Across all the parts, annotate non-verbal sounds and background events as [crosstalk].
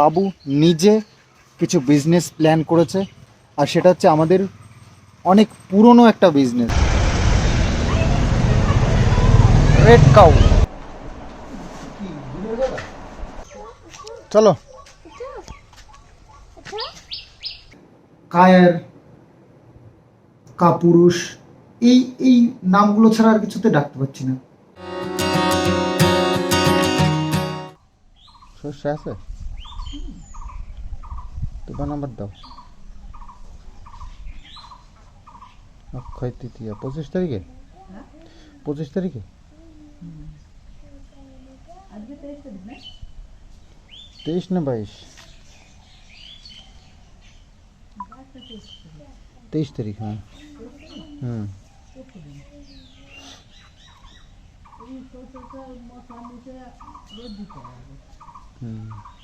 বাবু নিজে কিছু business plan করেছে, আর সেটা হচ্ছে আমাদের অনেক পুরনো একটা বিজনেস রেড কাউ চলো। কায়ের, কাপুরুষ, এই এই নামগুলো ছাড়া আর কিছুতে ডাকতে পারছি না। সর্ষে আছে? তোমার নাম্বার দাও অক্ষয় তৃতীয়া পঁচিশ তারিখে পঁচিশ তারিখে তেইশ না বাইশ তেইশ তারিখ হ্যাঁ হুম হুম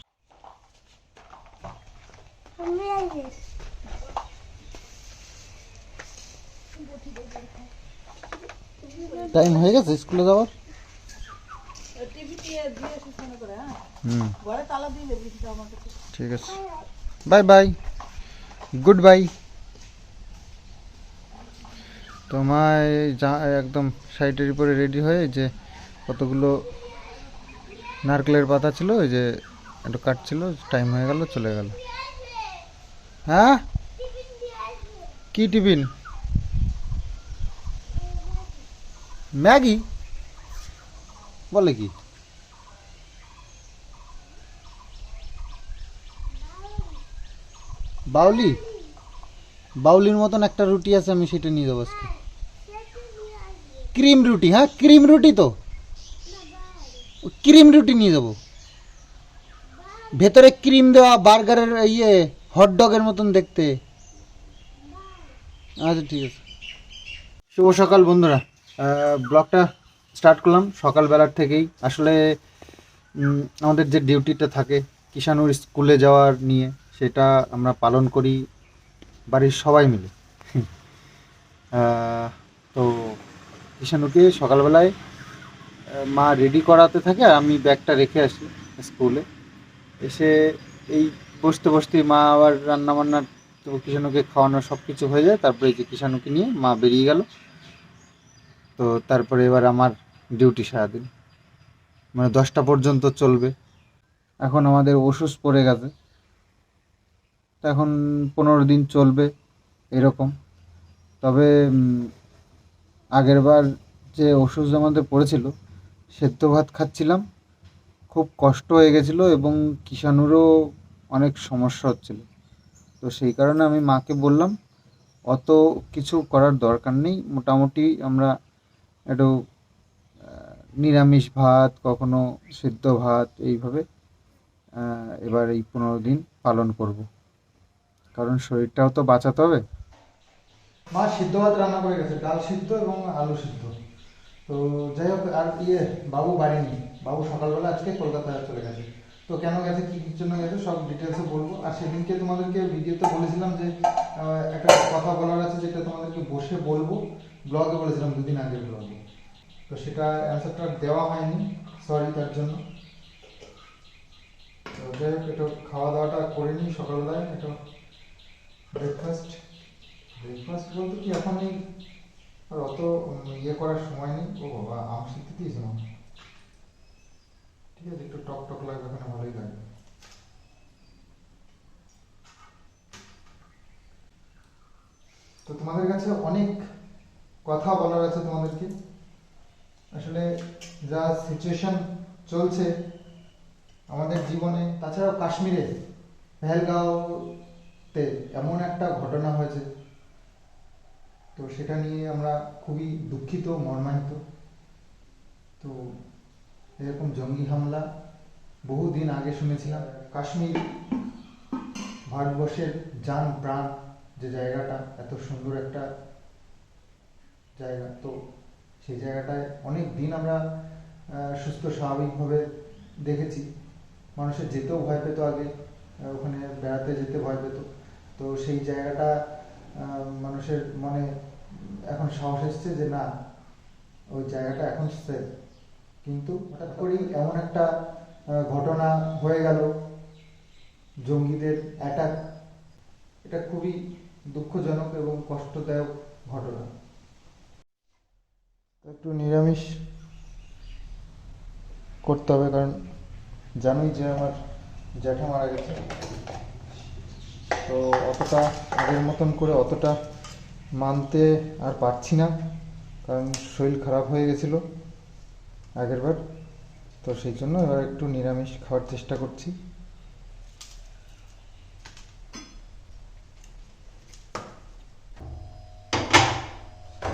টাইম হয়ে গেছে স্কুলে যাওয়ার? ঠিক আছে। বাই বাই গুড বাই তোমায় যা একদম সাইডের উপরে রেডি হয়ে যে কতগুলো নারকেলের পাতা ছিল ওই যে একটু কাটছিল টাইম হয়ে গেল চলে গেল। হ্যাঁ? কি টিফিন? ম্যাগি। বলে কি? বাউলি? বাউলির মতন একটা রুটি আছে আমি সেটা নিয়ে যাব আজকে। ক্রিম রুটি হ্যাঁ? ক্রিম রুটি তো? ক্রিম রুটি নিয়ে যাব। ভেতরে ক্রিম দেওয়া বার্গারের ইয়ে হট ডগের মতন দেখতে। আচ্ছা ঠিক আছে। শুভ সকাল, বন্ধুরা। ব্লগটা স্টার্ট করলাম সকালবেলার থেকেই। আসলে আমাদের যে ডিউটিটা থাকে কিষানুর স্কুলে যাওয়ার নিয়ে, সেটা আমরা পালন করি বাড়ির সবাই মিলে। তো কিষানুকে সকালবেলায় মা রেডি করাতে থাকে আর আমি ব্যাগটা রেখে আসি স্কুলে। এসে এই বসতে বসতে মা আবার রান্না বান্নার তো কিষানুকে খাওয়ানো সব কিছু হয়ে যায়, তারপরে যে কিষানুকে নিয়ে মা বেরিয়ে গেল। তো তারপরে এবার আমার ডিউটি সারাদিন। মানে দশটা পর্যন্ত চলবে। এখন আমাদের ওষুধ পড়ে গেছে। তো এখন পনেরো দিন চলবে এরকম। তবে আগেরবার যে ওষুধ আমাদের পড়েছিল, সেদ্ধ ভাত খাচ্ছিলাম। খুব কষ্ট হয়ে গেছিল এবং কিষানুরও অনেক সমস্যা হচ্ছিল। তো সেই কারণে আমি মাকে বললাম, অত কিছু করার দরকার নেই। মোটামুটি আমরা একটু নিরামিষ ভাত, কখনো সিদ্ধ ভাত এইভাবে এবার এই পনেরো দিন পালন করব। কারণ শরীরটাও তো বাঁচাতে হবে। মা সিদ্ধ ভাত রান্না করে গেছে, ডাল সিদ্ধ এবং আলু সিদ্ধ। তো যাই হোক, আর ইয়ে বাবু বাড়ি নেই। বাবু সকালবেলা আজকে কলকাতায় চলে গেছে। তো কেন গেছে, কি কি জন্য গেছে, সব ডিটেলসে বলব। আর সেদিনকে তোমাদেরকে ভিডিওতে বলেছিলাম যে একটা কথা বলার আছে যেটা তোমাদেরকে বসে বলব। ব্লগে বলেছিলাম দুদিন আগের ব্লগে তো সেটা অ্যান্সারটা দেওয়া হয়নি সরি তার জন্য। তো যাই হোক একটু খাওয়া দাওয়াটা করে নিই সকালবেলায় একটু ব্রেকফাস্ট ব্রেকফাস্ট বলতে কি, এখন অত ইয়ে করার সময় নেই। ও বাবা, আম সিদ্ধ দিয়েছে মা ঠিক আছে, একটু টক টক লাগবে ওখানে, ভালোই লাগবে তো তোমাদের কাছে অনেক কথা বলার আছে তোমাদেরকে। আসলে যা সিচুয়েশন চলছে আমাদের জীবনে, তাছাড়াও কাশ্মীরে, পেহেলগাঁওতে এমন একটা ঘটনা হয়েছে। তো সেটা নিয়ে আমরা খুবই দুঃখিত মর্মান্বিত তো এরকম জঙ্গি হামলা বহুদিন আগে শুনেছিলাম। কাশ্মীর ভারতবর্ষের যান প্রাণ যে জায়গাটা, এত সুন্দর একটা জায়গা। তো সেই জায়গাটায় অনেক দিন আমরা সুস্থ, স্বাভাবিকভাবে দেখেছি। মানুষের যেতেও ভয় পেত আগে ওখানে বেড়াতে যেতে ভয় পেত। তো সেই জায়গাটা মানুষের মনে এখন সাহস এসছে যে না, ওই জায়গাটা এখন সেফ। কিন্তু হঠাৎ করেই এমন একটা ঘটনা হয়ে গেল। জঙ্গিদের অ্যাটাক এটা খুবই দুঃখজনক এবং কষ্টদায়ক ঘটনা। একটু নিরামিষ করতে হবে, কারণ জানোই যে আমার জ্যাঠা মারা গেছে। তো অতটা আগের মতন করে অতটা মানতে আর পারছি না, কারণ শরীর খারাপ হয়ে গেছিল। আগেরবার তো সেই জন্য এবার একটু নিরামিষ খাওয়ার চেষ্টা করছি।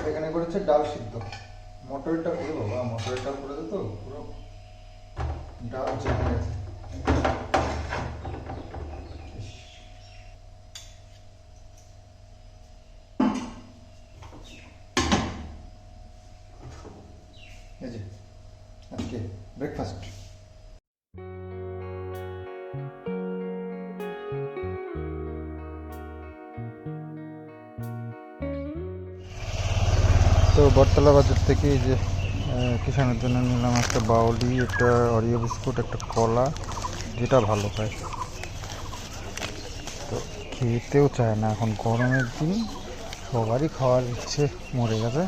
এখানে করেছে ডাল সিদ্ধ। মটরটা এ বাবা, মটরের ডাল করে তো, পুরো ডাল জমে গেছে। বটতলা বাজার থেকে এই যে কিষানের জন্য নিলাম একটা বাউলি, একটা অরিও বিস্কুট, একটা কলা, যেটা ভালো খায় তো খেতেও চায় না এখন গরমের দিন, সবারই খাওয়ার ইচ্ছে মরে গেছে।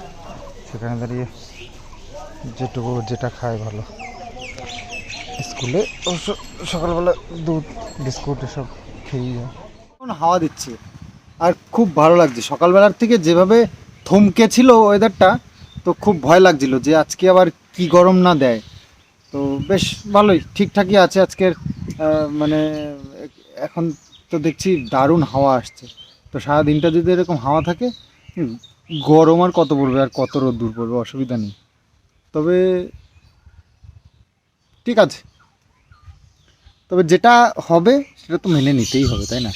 সেখানে দাঁড়িয়ে যেটুকু যেটা খায় ভালো। স্কুলে সকালবেলা দুধ, বিস্কুট এসব খেয়েই যায়। হাওয়া দিচ্ছে, আর খুব ভালো লাগছে। সকালবেলার থেকে যেভাবে থমকে ছিল ওয়েদারটা তো খুব ভয় লাগছিল যে আজকে আবার কি গরম না দেয়। তো বেশ ভালোই, ঠিকঠাকই আছে আজকের মানে এখন তো দেখছি দারুণ হাওয়া আসছে। তো সারা দিনটা যদি এরকম হাওয়া থাকে গরম আর কত পড়বে আর কত রোদ্দুর পড়বে, অসুবিধা নেই। তবে ঠিক আছে। তবে যেটা হবে, সেটা তো মেনে নিতেই হবে, তাই না?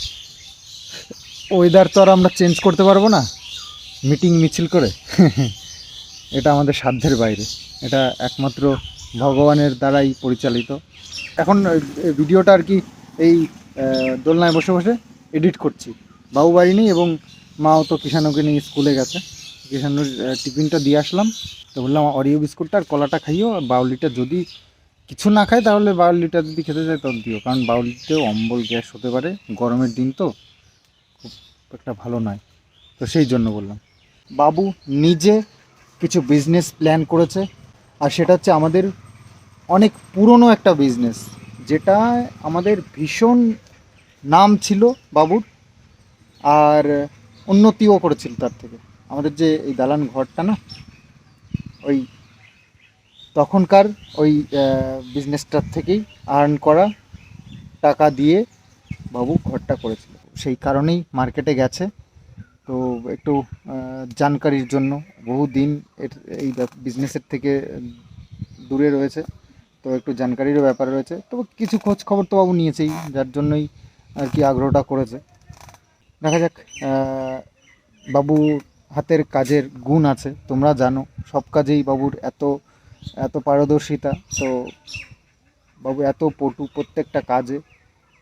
ওয়েদার তো আর আমরা চেঞ্জ করতে পারব না। মিটিং মিছিল করে? [laughs] এটা আমাদের সাধ্যের বাইরে। এটা একমাত্র ভগবানের দ্বারাই পরিচালিত। এখন ভিডিওটা আর কি এই দোলনায় বসে বসে এডিট করছি। বাবু বাড়ি নেই এবং মাও তো কিষাণকে নিয়ে স্কুলে গেছে। কিষানুর টিফিনটা দিয়ে আসলাম। তো বললাম অরিও বিস্কুটটা আর কলাটা খাইও আর বাউলিটা যদি কিছু না খায় তাহলে বাউলিটা যদি খেতে চায় তখন দিও। কারণ বাউলিতেও অম্বল গ্যাস হতে পারে, গরমের দিন তো খুব একটা ভালো নয়। তো সেই জন্য বললাম। বাবু নিজে কিছু বিজনেস প্ল্যান করেছে। আর সেটা হচ্ছে আমাদের অনেক পুরনো একটা বিজনেস যেটা আমাদের ভীষণ নাম ছিল বাবুর, আর উন্নতিও করেছিল তার থেকে। আমাদের যে এই দালান ঘরটা না, ওই তখনকার ওই বিজনেসটার থেকেই আর্ন করা টাকা দিয়ে বাবু ঘরটা করেছিল। সেই কারণেই মার্কেটে গেছে। তো একটু জানকারির জন্য বহু দিন এর, এই বিজনেসের থেকে দূরে রয়েছে। তো একটু জানকারিরও ব্যাপার রয়েছে। তবে কিছু খোঁজ খবর তো বাবু নিয়েছেই, যার জন্যই আর কি আগ্রহটা করেছে। দেখা যাক বাবু হাতের কাজের গুণ আছে, তোমরা জানো। সব কাজেই বাবুর এত এত পারদর্শিতা। তো বাবু এত পটু প্রত্যেকটা কাজে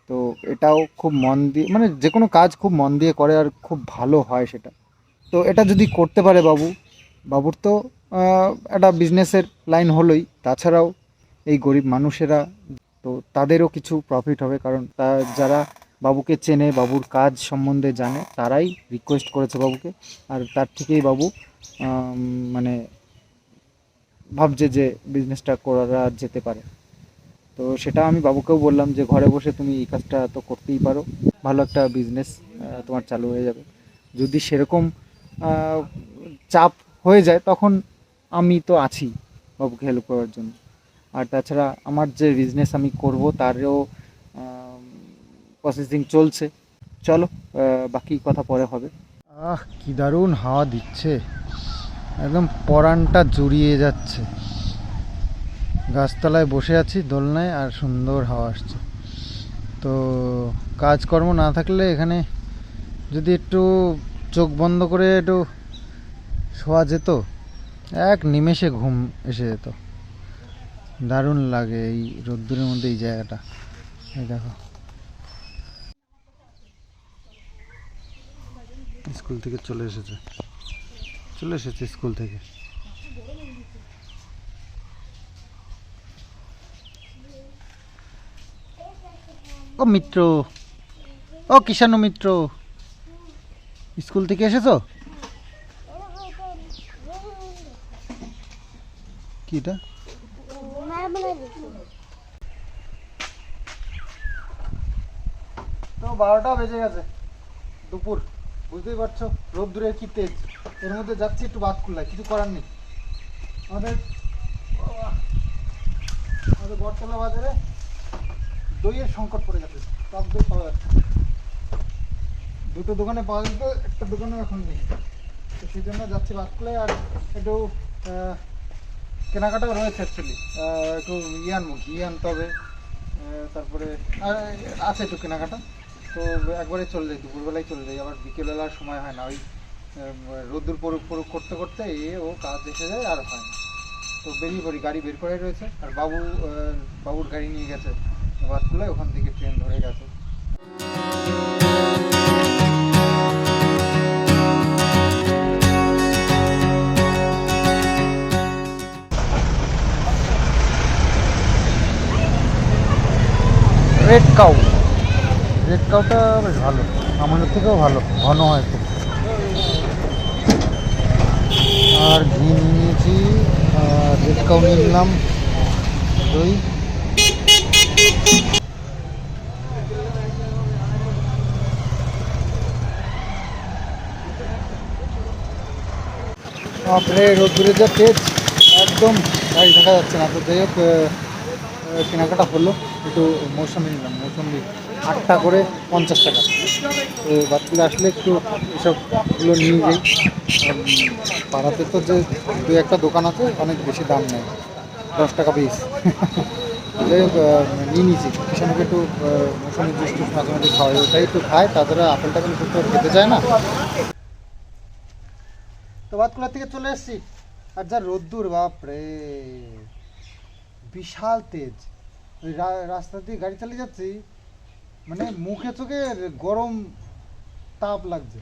তো এটাও খুব মন দিয়ে মানে যে কোনো কাজ খুব মন দিয়ে করে আর খুব ভালো হয় সেটা। তো এটা যদি করতে পারে বাবু, বাবুর তো একটা বিজনেসের লাইন হলোই। তাছাড়াও এই গরিব মানুষেরা, তো তাদেরও কিছু প্রফিট হবে কারণ তা যারা বাবুকে চেনে, বাবুর কাজ সম্বন্ধে জানে, তারাই রিকোয়েস্ট করেছে বাবুকে। আর তার থেকেই বাবু মানে ভাবছে যে বিজনেসটা করা যেতে পারে। তো সেটা আমি বাবুকেও বললাম যে ঘরে বসে তুমি এই কাজটা তো করতেই পারো। ভালো একটা বিজনেস তোমার চালু হয়ে যাবে। যদি সেরকম চাপ হয়ে যায়, তখন আমি তো আছি বাবুকে হেল্প করার জন্য। আর তাছাড়া আমার যে বিজনেস আমি করব, তারও প্রসেসিং চলছে। চলো বাকি কথা পরে হবে। আহ, কি দারুণ হাওয়া দিচ্ছে। একদম পরানটা জুড়িয়ে যাচ্ছে। গাছতলায় বসে আছি, দোলনায়, আর সুন্দর হাওয়া আসছে। তো কাজকর্ম না থাকলে এখানে যদি একটু চোখ বন্ধ করে একটু শোয়া যেত, এক নিমেষে ঘুম এসে যেত। দারুণ লাগে এই রোদ্দুরের মধ্যে এই জায়গাটা। এই দেখো। স্কুল থেকে চলে এসেছে। চলে এসেছে স্কুল থেকে। ও মিত্র। ও কিষাণু মিত্র। স্কুল থেকে এসেছ? কিটা তো বারোটা বেজে গেছে। দুপুর। বুঝতেই পারছ রোদ্দুরের কি তেজ। এর মধ্যে যাচ্ছি, একটু বাদ খুললায় কিছু করার নেই। আমাদের আমাদের বটতলা বাজারে দইয়ের সংকট পড়ে গেছে। টক দই পাওয়া যাচ্ছে। দুটো দোকানে পাওয়া যেত একটা দোকানে এখন নেই। তো সেই জন্য যাচ্ছি বাতকুলে আর একটু কেনাকাটাও রয়েছে অ্যাকচুয়ালি একটু ইয়ে আনব ঘি আনতে হবে তারপরে, আর আছে একটু কেনাকাটা। তো একবারে চলে যাই, দুপুরবেলায় চলে যাই, আবার বিকেলবেলার সময় হয় না। ওই রোদ্দুর পড়ুক পড়ুক করতে করতে এ, ও কাজ এসে যায়, আর হয় না। তো বেরিয়ে পড়ি, গাড়ি বের করে রয়েছে। আর বাবু বাবুর গাড়ি নিয়ে গেছে। বাতকুলে ওখান থেকে ট্রেন ধরে গেছে। রেড কাউ রেড কাউটা বেশ ভালো। আমাদের থেকেও ভালো। ঘন হয় খুব। আর ঘি নিয়েছি। রেড কাউ নিয়ে নিলাম দই। বাপরে, রোদ্দুরে যা তেজ, একদম গাড়ি দেখা যাচ্ছে না। তো যাই হোক কেনাকাটা হলো, একটু মৌসুমি নিলাম, মৌসুমি আটটা করে পঞ্চাশ টাকা। তো বাচ্চাগুলো আসলে একটু এসবগুলো নিয়ে যাই। পাড়াতে তো যে দু একটা দোকান আছে, অনেক বেশি দাম নেয় দশ টাকা পিস যাই হোক নিয়ে নিয়েছি। কিষানকে একটু মৌসুমি জুস টুস মাঝে মাঝে খাওয়াই, ওটাই একটু খায়, তাছাড়া আপেল টাপেল খুব খেতে চায় না। তো থেকে চলে এসেছি। আর যা রোদ্দুর বাপরে। বিশাল তেজ। ওই রাস্তা দিয়ে গাড়ি চালিয়ে যাচ্ছি মানে মুখে চোখে গরম তাপ লাগছে।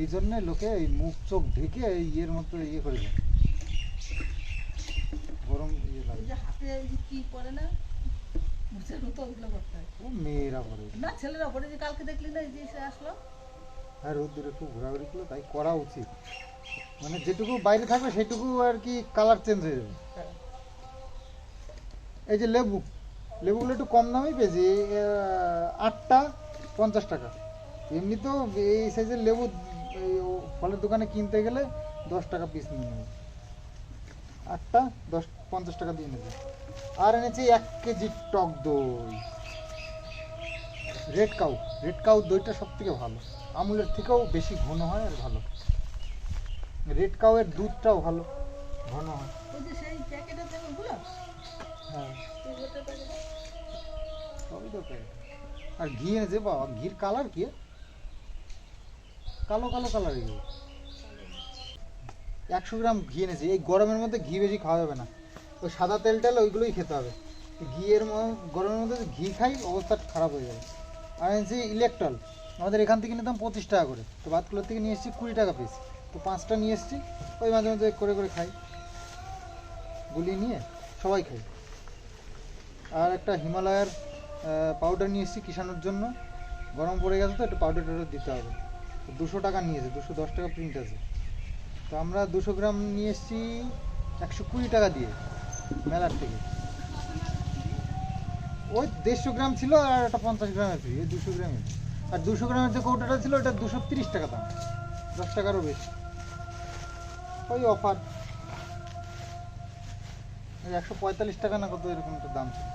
এই জন্যে লোকে এই মুখ চোখ ঢেকে ইয়ের মতো ইয়ে করে দেয়। গরম ইয়ে লাগে। হাতে কি না? ও মেয়েরা করে না ছেলেরা পরে যে কালকে দেখলি না যে আসলো? হ্যাঁ রোদ্দুর একটু ঘোরাঘুরি করলে তাই করা উচিত। মানে যেটুকু বাইরে থাকবে, সেটুকু আর কি কালার চেঞ্জ হয়ে যাবে। এই যে লেবু, লেবুগুলো একটু কম দামেই পেয়েছি আটটা পঞ্চাশ টাকা। এমনি তো এই সাইজের লেবু ফলের দোকানে কিনতে গেলে দশ টাকা পিস নিয়ে নেবে। আটটা দশ, পঞ্চাশ টাকা দিয়ে নেবে। আর এনেছি এক কেজি টক দই। রেড কাউ রেড কাউ দইটা সব থেকে ভালো। আমুলের থেকেও বেশি ঘন হয় আর ভালো। রেড কাউয়ের দুধটাও ভালো ঘন হয়। হ্যাঁ। সবই তো আর ঘি এনেছে বাবা ঘির কালার কি? কালো কালো কালার এগুলো একশো গ্রাম ঘি এনেছি। এই গরমের মধ্যে ঘি বেশি খাওয়া যাবে না। ওই সাদা তেল টেল ওইগুলোই খেতে হবে। ঘিয়ের গরমের মধ্যে ঘি খাই অবস্থা খারাপ হয়ে যাবে। আর এনেছি ইলেকট্রল আমাদের এখান থেকে নিতাম পঁচিশ টাকা করে। তো বাতকুলোর থেকে নিয়ে এসেছি কুড়ি টাকা পিস তো পাঁচটা নিয়ে এসেছি, ওই মাঝে মাঝে করে করে খাই। গুলিয়ে নিয়ে সবাই খাই। আর একটা হিমালয়ার পাউডার নিয়ে এসেছি কিষানোর জন্য। গরম পড়ে গেছে তো, একটু পাউডার টাউডার দিতে হবে। দুশো টাকা নিয়েছে দুশো দশ টাকা প্রিন্ট আছে। তো আমরা দুশো গ্রাম নিয়ে এসেছি একশো কুড়ি টাকা দিয়ে মেলার থেকে। ওই দেড়শো গ্রাম ছিল আর একটা পঞ্চাশ গ্রামের ফ্রি ওই দুশো গ্রামের। আর দুশো গ্রামের যে কৌটাটা ছিল, ওটা দুশো তিরিশ টাকা দাম। দশ টাকারও বেশি। ওই অফার। একশো পঁয়তাল্লিশ টাকা না কত এরকম একটা দাম ছিল।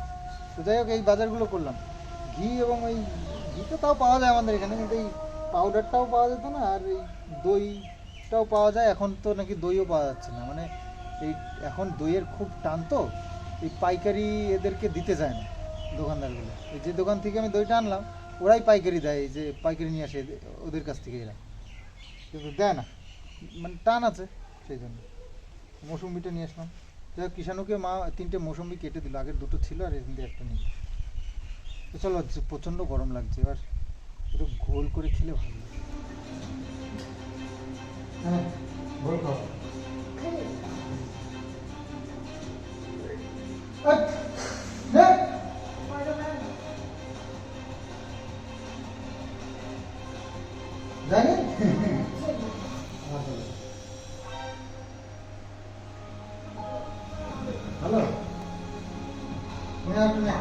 তো যাই হোক, এই বাজারগুলো করলাম। ঘি এবং ওই ঘি তো তাও পাওয়া যায় আমাদের এখানে, কিন্তু এই পাউডারটাও পাওয়া যেত না, আর এই দইটাও পাওয়া যায়। এখন তো নাকি দইও পাওয়া যাচ্ছে না। মানে এই এখন দইয়ের খুব টান তো, এই পাইকারি এদেরকে দিতে যায় না দোকানদারগুলো। এই যে দোকান থেকে আমি দইটা আনলাম ওরাই পাইকারি দেয় যে পাইকারি নিয়ে আসে ওদের কাছ থেকে এরা। কিন্তু দেয় না। মানে টান আছে সেই জন্য। মৌসুম্বিটা নিয়ে আসলাম। যাই হোক কিষাণুকে মা তিনটে মৌসুম্বি কেটে দিল। আগের দুটো ছিল আর এখান থেকে একটা নিয়ে তো চলো প্রচণ্ড গরম লাগছে। এবার একটু ঘোল করে খেলে ভালো লাগে। হ্যাঁ ঘোল খাও। নে। জানি হ্যালো নে একটু নে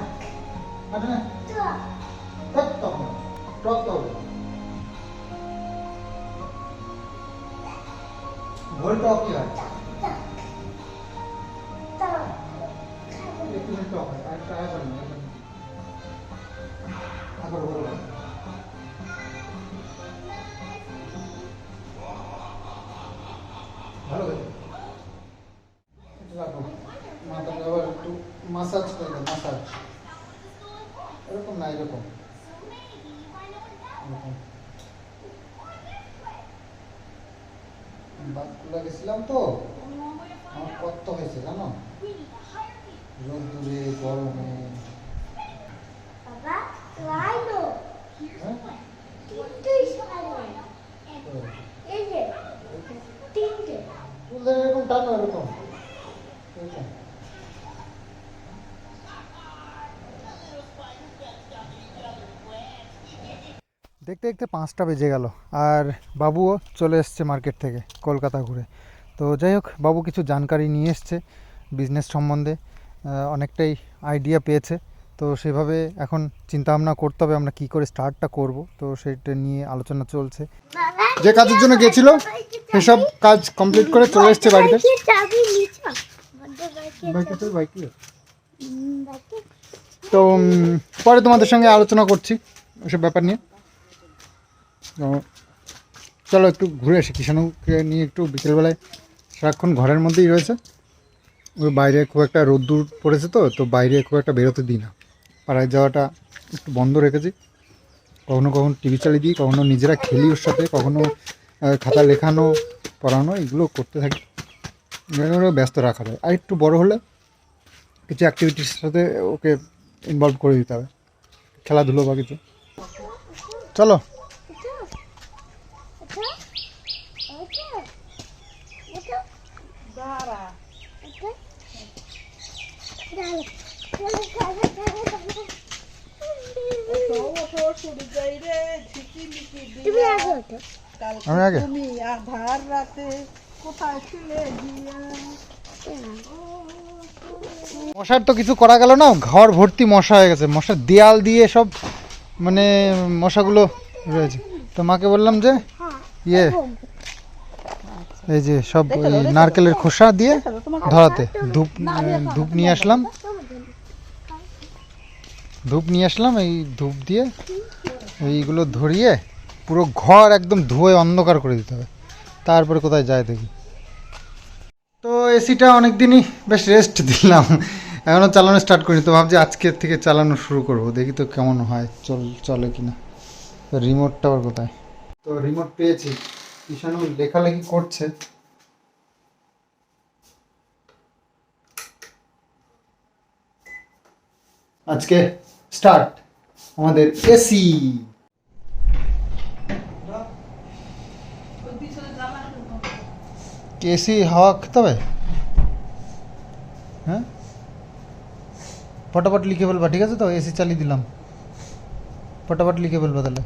একটু নে টক টক না, টক টক ভোল টক কি হয় একটু নে টক হয় আরেকটা আরেকবার নে, আরেকবার নে। আবার বলো ভালো ধরে এরকম। দেখতে দেখতে পাঁচটা বেজে গেল আর বাবুও চলে এসছে মার্কেট থেকে কলকাতা ঘুরে। তো যাই হোক বাবু কিছু জানকারি নিয়ে এসছে বিজনেস সম্বন্ধে অনেকটাই আইডিয়া পেয়েছে। তো সেভাবে এখন চিন্তাভাবনা করতে হবে আমরা কী করে স্টার্টটা করব। তো সেটা নিয়ে আলোচনা চলছে। যে কাজের জন্য গেছিল সেসব কাজ কমপ্লিট করে চলে এসছে বাড়িতে। তো পরে তোমাদের সঙ্গে আলোচনা করছি ওসব ব্যাপার নিয়ে। তো চলো একটু ঘুরে আসি। কিষাণুকে নিয়ে একটু বিকেলবেলায় সারাক্ষণ ঘরের মধ্যেই রয়েছে। ওই বাইরে খুব একটা রোদ্দুর পড়েছে তো তো বাইরে খুব একটা বেরোতে দিই না। পাড়ায় যাওয়াটা একটু বন্ধ রেখেছি। কখনো কখনো টিভি চালিয়ে দিই কখনো নিজেরা খেলি ওর সাথে কখনো খাতা লেখানো পড়ানো এগুলো করতে থাকি ব্যস্ত রাখা যায় আর একটু বড় হলে কিছু অ্যাক্টিভিটির সাথে ওকে ইনভলভ করে দিতে হবে খেলাধুলো বা কিছু চলো দাঁড়া এটা দাঁড়া দাঁড়া দাঁড়া তুমি আগে ওঠো আমি আগে তুমি আধার রাতে কোথায় ছিলে মশার তো কিছু করা গেল না ঘর ভর্তি মশা হয়ে গেছে। মশার দেয়াল দিয়ে সব মানে মশাগুলো রয়েছে। তো মাকে বললাম যে ইয়ে এই যে সব নারকেলের খোসা দিয়ে ধরাতে। ধূপ ধূপ নিয়ে আসলাম। ধূপ নিয়ে আসলাম, এই ধূপ দিয়ে এইগুলো ধরিয়ে পুরো ঘর একদম ধুয়ে অন্ধকার করে দিতে হবে। তারপরে কোথায় যায় দেখি। তো এসিটা অনেক দিনই বেশ রেস্ট দিলাম। এখনও চালানো স্টার্ট করিনি, তো ভাবছি আজকের থেকে চালানো শুরু করব। দেখি তো কেমন হয়, চল, চলে কিনা। রিমোটটা আবার কোথায়? তো রিমোট পেয়েছি। ঈশানু লেখালেখি করছে। আজকে স্টার্ট আমাদের এসি এসি হাওয়া খেতে হবে? হ্যাঁ? ফটাফট লিখে ফেলবা, ঠিক আছে তো? এসি চালিয়ে দিলাম। ফটাফট লিখে ফেলবা তাহলে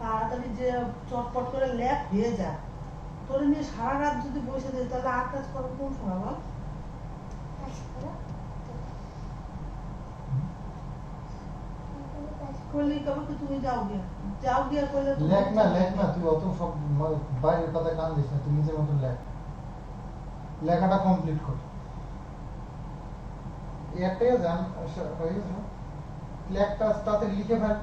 তাড়াতাড়ি যে চটপট করে ল্যাপ হয়ে যা তোরে নিয়ে সারা রাত যদি বসে দিই তাহলে আর কাজ করব কোন সময় বল করলেই কবে কি তুমি যাও গিয়া যাও গিয়া করলে তো লেখ না লেখ না তুই অত সব বাইরের কথা কান দিস না, তুই নিজের মতো লেখ। লেখাটা কমপ্লিট কর। জান গেছে লেখটা তাতে লিখে ফেল।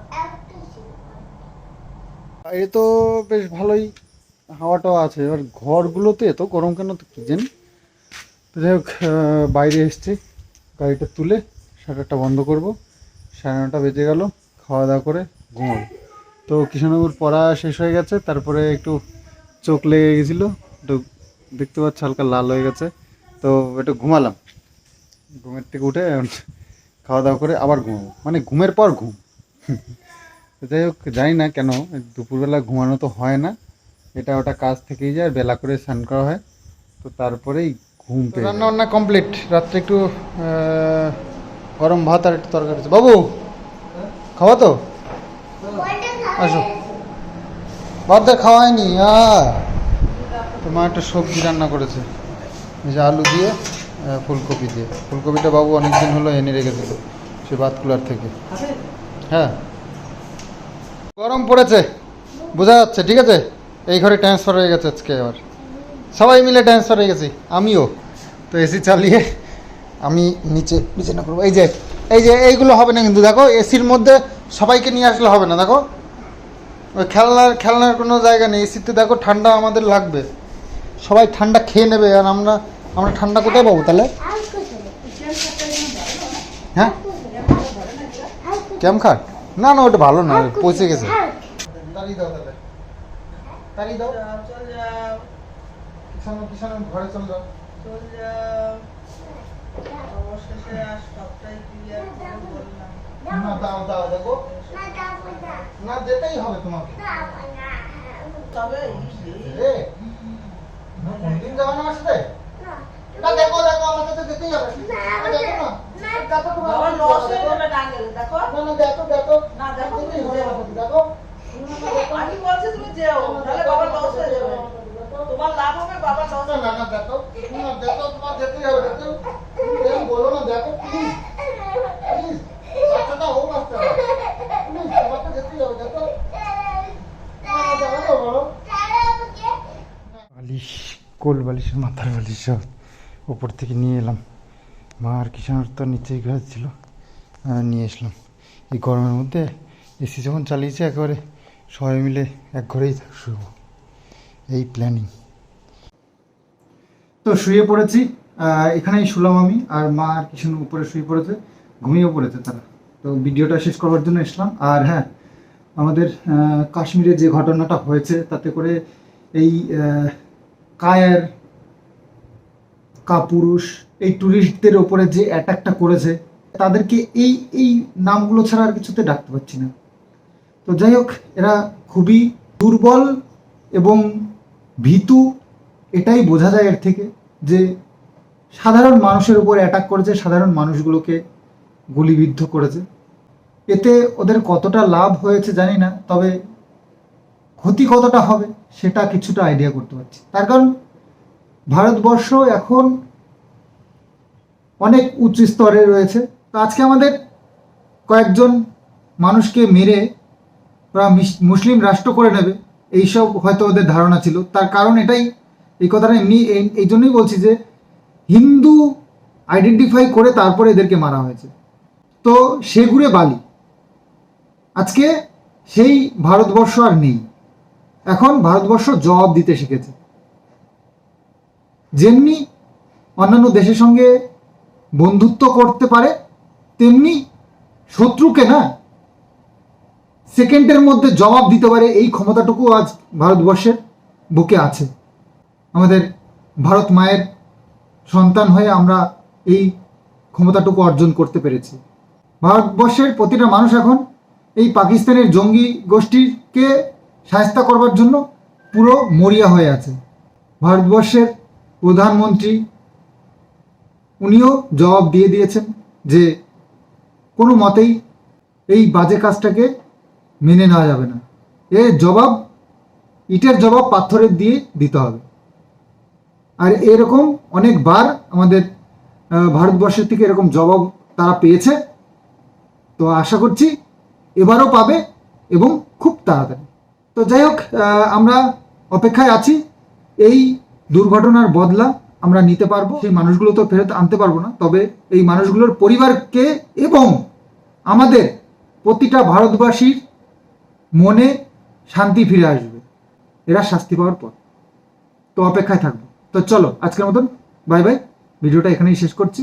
এ তো বেশ ভালোই হাওয়াটাও আছে। এবার ঘরগুলোতে এত গরম কেন তো কি জানি? যাই হোক বাইরে এসছি। গাড়িটা তুলে, শাটারটা বন্ধ করব। সাড়ে নটা বেজে গেল, খাওয়া দাওয়া করে ঘুমাবো। তো কৃষ্ণনগর পড়া শেষ হয়ে গেছে তারপরে একটু চোখ লেগে গেছিল একটু দেখতে পাচ্ছি হালকা লাল হয়ে গেছে তো একটু ঘুমালাম। ঘুমের থেকে উঠে খাওয়া দাওয়া করে আবার ঘুমাবো মানে ঘুমের পর ঘুম। যাই হোক জানি না কেন দুপুরবেলা ঘুমানো তো হয় না এটা ওটা কাজ থেকেই যায় বেলা করে স্নান করা হয় তো তারপরেই ঘুম পেয়ে রান্না বান্না কমপ্লিট রাত্রে একটু গরম ভাত আর একটু তরকারি আছে। বাবু খাওয়া তো? আসো। ভাত তো খাওয়া হয়নি আহ। একটা সবজি রান্না করেছে। এই যে আলু দিয়ে ফুলকপি দিয়ে। ফুলকপিটা বাবু অনেকদিন হলো এনে রেখেছিল সে ভাত কুলার থেকে। হ্যাঁ। গরম পড়েছে, বোঝা যাচ্ছে, ঠিক আছে? এই ঘরে ট্রান্সফার হয়ে গেছে আজকে আবার। সবাই মিলে ট্রান্সফার হয়ে গেছি, আমিও। তো এসি চালিয়ে আমি নিচে বিছানা করব। এই যে এই যে, এইগুলো হবে না কিন্তু, দেখো, এসির মধ্যে সবাইকে নিয়ে আসলে হবে না, দেখো। ওই খেলনার খেলনার কোনো জায়গা নেই। এসিতে দেখো ঠান্ডা আমাদের লাগবে। সবাই ঠান্ডা খেয়ে নেবে আর আমরা আমরা ঠান্ডা কোথায় পাবো তাহলে? হ্যাঁ? ক্যাম খাট? না না, ওটা ভালো না পৌঁছে গেছে। ঘরে চল যাও চল যাও। অবশেষে ক্লিয়ার করে বললাম। না দাও দাও দেখো। না যেতেই হবে তোমাকে। তবে এই রে না কোনদিন যাব না আমার সাথে? না দেখো দেখো আমার সাথে যেতেই হবে। না, দেখো না। দেখো তো বাবা লস হয়ে যাবে দেখো। না না দেখো দেখো। না দেখো তুমি যেও। আমাকে, দেখো। আমি বলছি তুমি যেও তাহলে বাবা লস হয়ে যাবে। তোমার লাভ হবে বাবা লস না না না দেখো। না দেখো তোমার যেতেই হবে দেখো। বলো না দেখো প্লিজ বাচ্চাটা হোক আসতে হবে প্লিজ তোমার তো যেতেই হবে দেখো না না দেখো তো বলো বালিশ কোল বালিশ, মাথার বালিশ সব ওপর থেকে নিয়ে এলাম। মা আর কিষানোর তো নিচেই ঘর ছিল নিয়ে আসলাম এই গরমের মধ্যে এসি যখন চালিয়েছে একেবারে, সবাই মিলে এক ঘরেই থাক শুভ এই প্ল্যানিং তো শুয়ে পড়েছি এখানেই শুলাম আমি, আর মা আর কিষান উপরে শুয়ে পড়েছে, ঘুমিয়েও পড়েছে তারা। তো ভিডিওটা শেষ করবার জন্য এসলাম। আর হ্যাঁ আমাদের কাশ্মীরে যে ঘটনাটা হয়েছে, তাতে করে এই কায়ার, কাপুরুষ, এই ট্যুরিস্টদের ওপরে যে অ্যাটাকটা করেছে, তাদেরকে এই এই নামগুলো ছাড়া আর কিছুতে ডাকতে পারছি না। তো যাই হোক, এরা খুবই দুর্বল এবং ভীতু, এটাই বোঝা যায় এর থেকে যে সাধারণ মানুষের উপর অ্যাটাক করেছে, সাধারণ মানুষগুলোকে গুলিবিদ্ধ করেছে। এতে ওদের কতটা লাভ হয়েছে জানি না, তবে ক্ষতি কতটা হবে সেটা কিছুটা আইডিয়া করতে পারছি। তার কারণ ভারতবর্ষ এখন অনেক উচ্চ স্তরে রয়েছে। তো আজকে আমাদের কয়েকজন মানুষকে মেরে ওরা মিস- মুসলিম রাষ্ট্র করে নেবে, এইসব হয়তো ওদের ধারণা ছিল। তার কারণ এটাই, এই কথাটা এমনি, এই- জন্যই বলছি যে হিন্দু আইডেন্টিফাই করে তারপরে এদেরকে মারা হয়েছে। তো সে ঘুরে বালি। আজকে সেই ভারতবর্ষ আর নেই। এখন ভারতবর্ষ জবাব দিতে শিখেছে। যেমনি অন্যান্য দেশের সঙ্গে বন্ধুত্ব করতে পারে, তেমনি শত্রুকে না সেকেন্ডের মধ্যে জবাব দিতে পারে এই ক্ষমতাটুকু আজ ভারতবর্ষের বুকে আছে। আমাদের ভারত মায়ের সন্তান হয়ে আমরা এই ক্ষমতাটুকু অর্জন করতে পেরেছি। ভারতবর্ষের প্রতিটা মানুষ এখন এই পাকিস্তানের জঙ্গি গোষ্ঠীকে সাহায্য করবার জন্য পুরো মরিয়া হয়ে আছে। ভারতবর্ষের প্রধানমন্ত্রী উনিও জবাব দিয়ে দিয়েছেন যে কোনো মতেই এই বাজে কাজটাকে মেনে নেওয়া যাবে না। এর জবাব, ইটের জবাব পাথরের দিয়ে দিতে হবে। আর এরকম অনেকবার আমাদের ভারতবর্ষের থেকে এরকম জবাব তারা পেয়েছে। তো আশা করছি এবারও পাবে এবং খুব তাড়াতাড়ি। তো যাই হোক আমরা অপেক্ষায় আছি। এই দুর্ঘটনার বদলা আমরা নিতে পারব। সেই মানুষগুলো তো ফেরত আনতে পারব না। তবে এই মানুষগুলোর পরিবারকে এবং আমাদের প্রতিটা ভারতবাসীর মনে শান্তি ফিরে আসবে। এরা শাস্তি পাওয়ার পর তো অপেক্ষায় থাকব। তো চলো, আজকের মতন। Bye bye. ভিডিওটা এখানেই শেষ করছি।